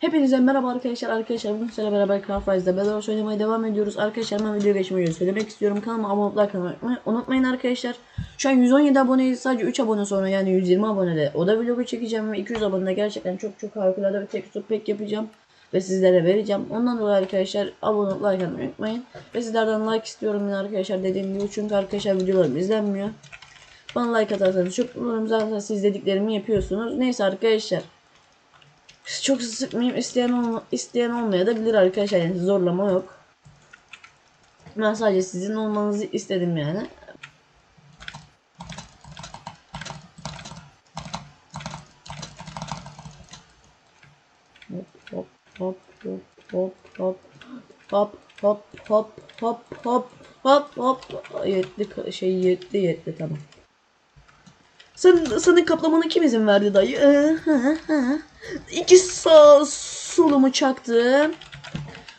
Hepinize merhaba arkadaşlar. Arkadaşlar bugün sizlerle beraber Craft Rise'da Bedwars oynamaya devam ediyoruz. Arkadaşlar ben video geçmeden önce söylemek istiyorum. Kanalıma abone olmayı unutmayın. arkadaşlar. Şu an 117 aboneyiz. Sadece 3 abone sonra yani 120 abonede o da vlogu çekeceğim ve 200 abonede gerçekten çok çok harikulade bir tek pek yapacağım. Ve sizlere vereceğim. Ondan dolayı arkadaşlar abone olmayı unutmayın. Ve sizlerden like istiyorum yine arkadaşlar dediğim gibi. Çünkü arkadaşlar videolarım izlenmiyor. Bana like atarsanız çok mutlu olurum. Zaten siz dediklerimi yapıyorsunuz. Neyse arkadaşlar. Çok sıkmayayım isteyen olma, isteyen olmaya da bilir arkadaşlar yani zorlama yok. Ben sadece sizin olmanızı istedim yani. Hop hop hop hop hop hop hop hop hop hop hop hop hop yetti şey yetti yetti tamam. Sen, senin kaplamanı kim izin verdi dayı? Ee. İki sağ solumu çaktım.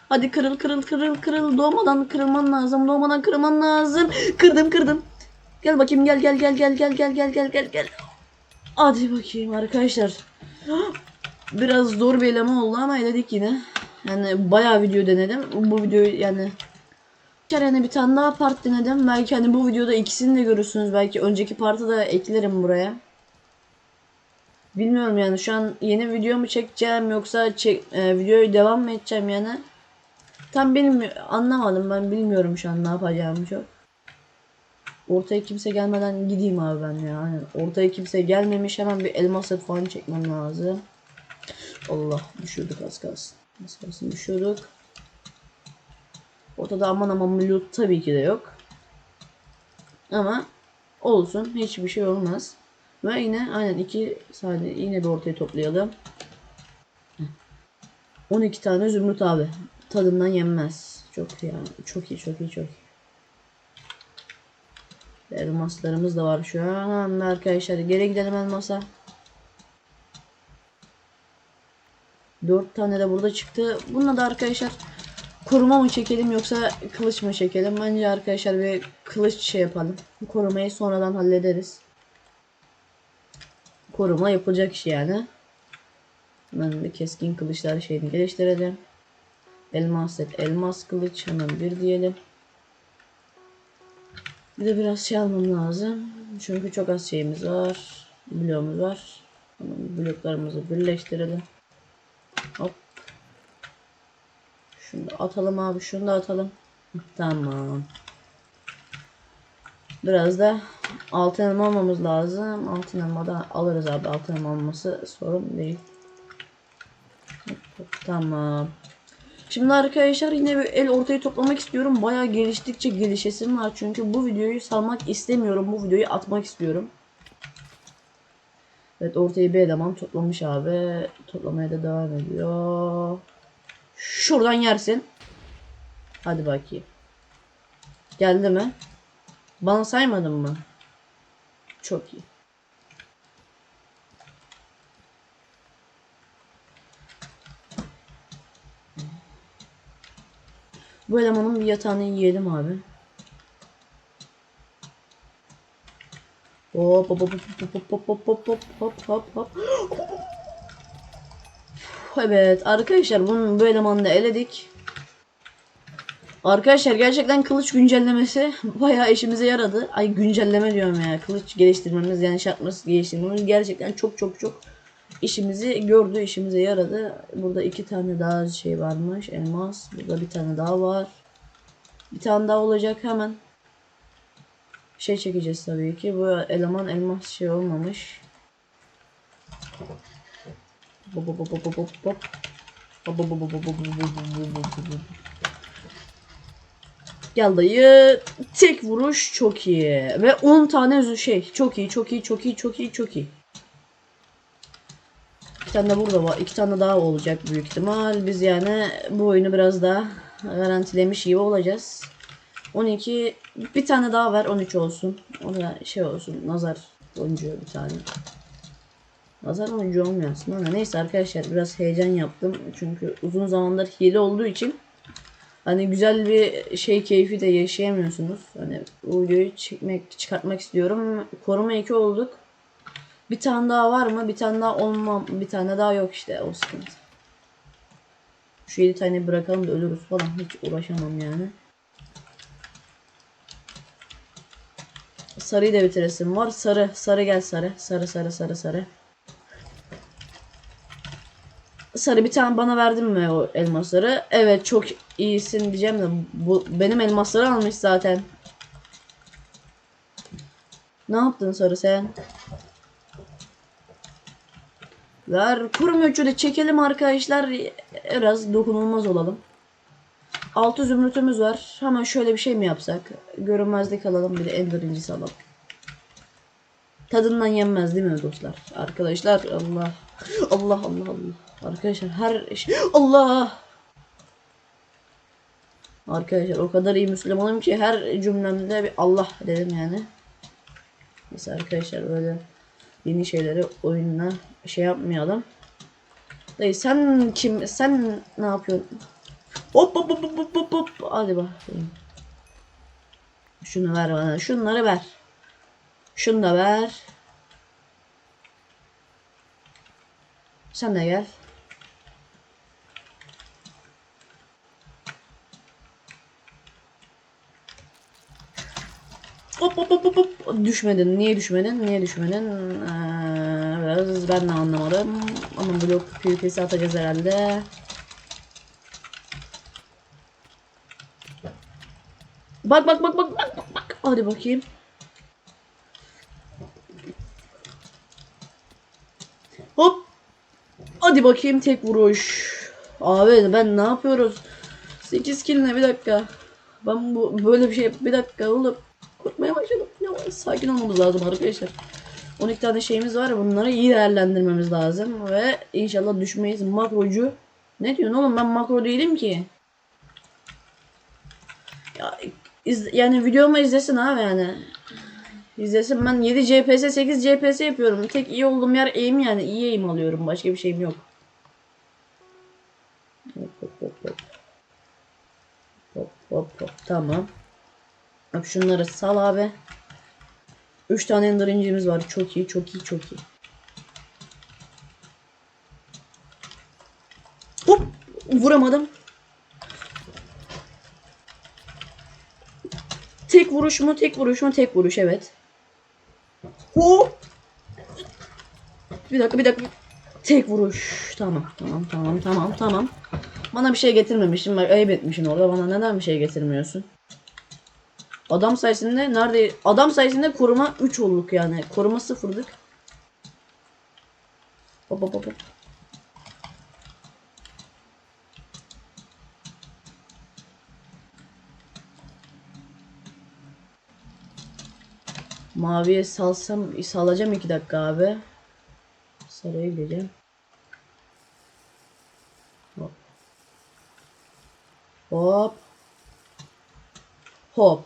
Hadi kırıl kırıl kırıl kırıl. Doğmadan kırılman lazım. Doğmadan kırılman lazım. Kırdım kırdım. Gel bakayım gel gel gel gel gel gel gel gel gel gel. Hadi bakayım arkadaşlar. Biraz zor bir eleme oldu ama eledik yine. Yani bayağı video denedim. Bu videoyu yani yani bir tane daha part denedim. Belki hani bu videoda ikisini de görürsünüz. Belki önceki partı da eklerim buraya. Bilmiyorum yani şu an yeni video mu çekeceğim yoksa çek, e, videoyu devam mı edeceğim yani. Tam benim anlamadım ben bilmiyorum şu an ne yapacağımı çok. Ortaya kimse gelmeden gideyim abi ben ya. Aynen. Ortaya kimse gelmemiş hemen bir elmas set falan çekmem lazım. Allah düşürdük az kalsın. Az kalsın düşürdük. Ortada aman aman loot tabii ki de yok. Ama olsun hiçbir şey olmaz. Ve yine aynen iki saniye yine bir ortaya toplayalım. Heh. 12 tane zümrüt abi. Tadından yenmez. Çok yani. Çok iyi çok iyi çok iyi. Elmaslarımız da var şu an arkadaşlar. Geri gidelim elmasa. 4 tane de burada çıktı. Bununla da arkadaşlar koruma mı çekelim yoksa kılıç mı çekelim? Bence arkadaşlar bir kılıç şey yapalım. Korumayı sonradan hallederiz. Koruma yapılacak iş yani. Ben bir keskin kılıçlar şeyini geliştirelim. Elmas set, elmas kılıç hemen bir diyelim. Bir de biraz şey almam lazım. Çünkü çok az şeyimiz var. Bloğumuz var. Hemen bloklarımızı birleştirelim. Hop. Şunu da atalım abi. Şunu da atalım. Tamam. Biraz da altın elma almamız lazım. Altın elma da alırız abi. Altın elma alması sorun değil. Tamam. Şimdi arkadaşlar yine bir el ortaya toplamak istiyorum. Bayağı geliştikçe gelişesim var. Çünkü bu videoyu salmak istemiyorum. Bu videoyu atmak istiyorum. Evet ortaya bir eleman toplamış abi. Toplamaya da devam ediyor. Şuradan yersin. Hadi bakayım. Geldi mi? Bana saymadın mı? Çok iyi. Bu elemanın bir yatağını yiyelim abi. Hop hop hop hop hop hop hop hop hop hop hop. Evet arkadaşlar bunun bu elemanını eledik. Arkadaşlar gerçekten kılıç güncellemesi bayağı işimize yaradı. Ay güncelleme diyorum ya. Kılıç geliştirmemiz yani şartması geliştirmemiz gerçekten çok çok çok işimizi gördü, işimize yaradı. Burada iki tane daha şey varmış. Elmas. Burada bir tane daha var. Bir tane daha olacak hemen. Şey çekeceğiz tabii ki. Bu eleman elmas şey olmamış. Hop Gel dayı. Tek vuruş çok iyi. Ve 10 tane şey. Çok iyi, çok iyi, çok iyi, çok iyi, çok iyi. İki tane burada var. İki tane daha olacak büyük ihtimal. Biz yani bu oyunu biraz daha garantilemiş gibi olacağız. 12. Bir tane daha ver. 13 olsun. O da şey olsun. Nazar boncuğu bir tane. Nazar boncuğu olmuyor aslında ama neyse arkadaşlar biraz heyecan yaptım. Çünkü uzun zamandır hile olduğu için hani güzel bir şey keyfi de yaşayamıyorsunuz. Hani bu videoyu çekmek çıkartmak istiyorum. Koruma 2 olduk. Bir tane daha var mı? Bir tane daha olmam. Bir tane daha yok işte o sıkıntı. Şu 7 tane bırakalım da ölürüz falan. Hiç uğraşamam yani. Sarıyı da bitiresim var. Sarı. Sarı gel sarı. Sarı sarı sarı sarı. Sarı bir tane bana verdin mi o elmasları? Evet çok iyisin diyeceğim de bu benim elmasları almış zaten. Ne yaptın sarı sen? Ver kurum ölçüde çekelim arkadaşlar. Biraz dokunulmaz olalım. Altı zümrütümüz var. Hemen şöyle bir şey mi yapsak? Görünmezlik alalım bir de ender incisi alalım. Tadından yenmez değil mi dostlar? Arkadaşlar Allah. Allah Allah Allah. Arkadaşlar her şey Allah. Arkadaşlar o kadar iyi Müslümanım ki her cümlemde bir Allah dedim yani. Mesela arkadaşlar böyle yeni şeyleri oyunla şey yapmayalım. Dayı sen kim sen ne yapıyorsun? Hop hop hop hop hop hop. Hadi bakayım. Şunu ver bana. Şunları ver. Şunu da ver. Sen de gel. Hop hop hop hop hop. Düşmedin. Niye düşmedin? Niye düşmedin? Ee, biraz ben de anlamadım. Ama blok PvP'si atacağız herhalde. Bak bak bak bak bak bak. Hadi bakayım. Hop. Hadi bakayım tek vuruş. Abi ben ne yapıyoruz? 8 kill bir dakika. Ben bu böyle bir şey bir dakika oğlum. Korkmaya başladım. Ya, sakin olmamız lazım arkadaşlar. 12 tane şeyimiz var. Bunları iyi değerlendirmemiz lazım. Ve inşallah düşmeyiz. Makrocu. Ne diyorsun oğlum ben makro değilim ki. Ya, iz, yani videomu izlesin abi yani. İzlesin ben 7 CPS 8 CPS yapıyorum. Tek iyi olduğum yer aim yani. iyi aim alıyorum. Başka bir şeyim yok. Hop hop hop hop. Hop hop hop. Tamam. Bak şunları sal abi. 3 tane ender incimiz var. Çok iyi, çok iyi, çok iyi. Hop! Vuramadım. Tek vuruş mu? Tek vuruş mu? Tek vuruş evet. Hop! Bir dakika, bir dakika. Tek vuruş. Tamam, tamam, tamam, tamam, tamam. Bana bir şey getirmemişsin. Bak ayıp etmişsin orada. Bana neden bir şey getirmiyorsun? Adam sayesinde nerede? Adam sayesinde koruma 3 olduk yani. Koruma sıfırdık. Hop hop hop. Maviye salsam salacağım 2 dakika abi. Sarıya gideceğim. Hop. Hop. Hop.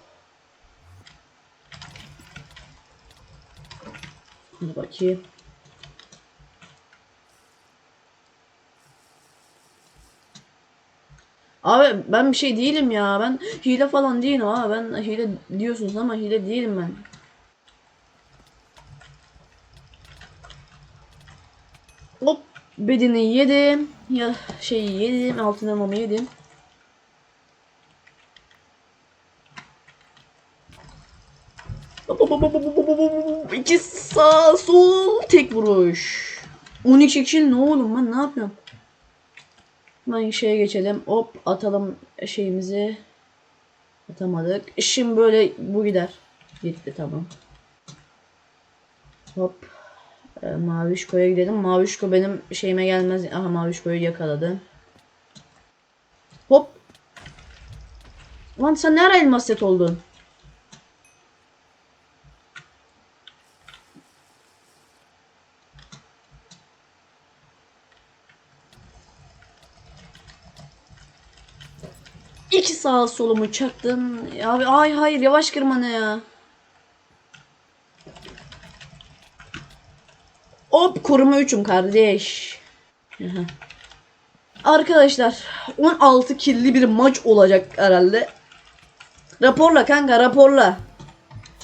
Hadi bakayım. Abi ben bir şey değilim ya. Ben hile falan değilim abi. Ben hile diyorsunuz ama hile değilim ben. Hop bedeni yedim. Ya şey yedim. Altın elmamı yedim. İki sağ sol tek vuruş. 12 kill ne oğlum ben ne yapıyorum? Hemen şeye geçelim. Hop atalım şeyimizi. Atamadık. Şimdi böyle bu gider. Gitti tamam. Hop. Ee, Mavişko'ya gidelim. Mavişko benim şeyime gelmez. Aha Mavişko'yu yakaladı. Hop. Lan sen ne ara elmas set oldun? İki sağ solumu çaktın. Abi ay hayır yavaş kırma ya. Hop koruma 3'üm kardeş. Arkadaşlar 16 killi bir maç olacak herhalde. Raporla kanka raporla.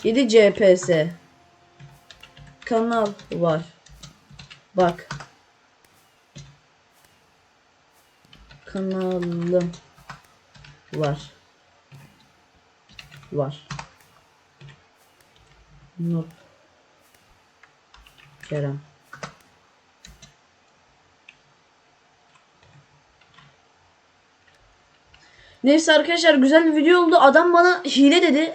7 CPS. Kanal var. Bak. kanalım var. Var. Noob. Kerem. Neyse arkadaşlar güzel bir video oldu. Adam bana hile dedi.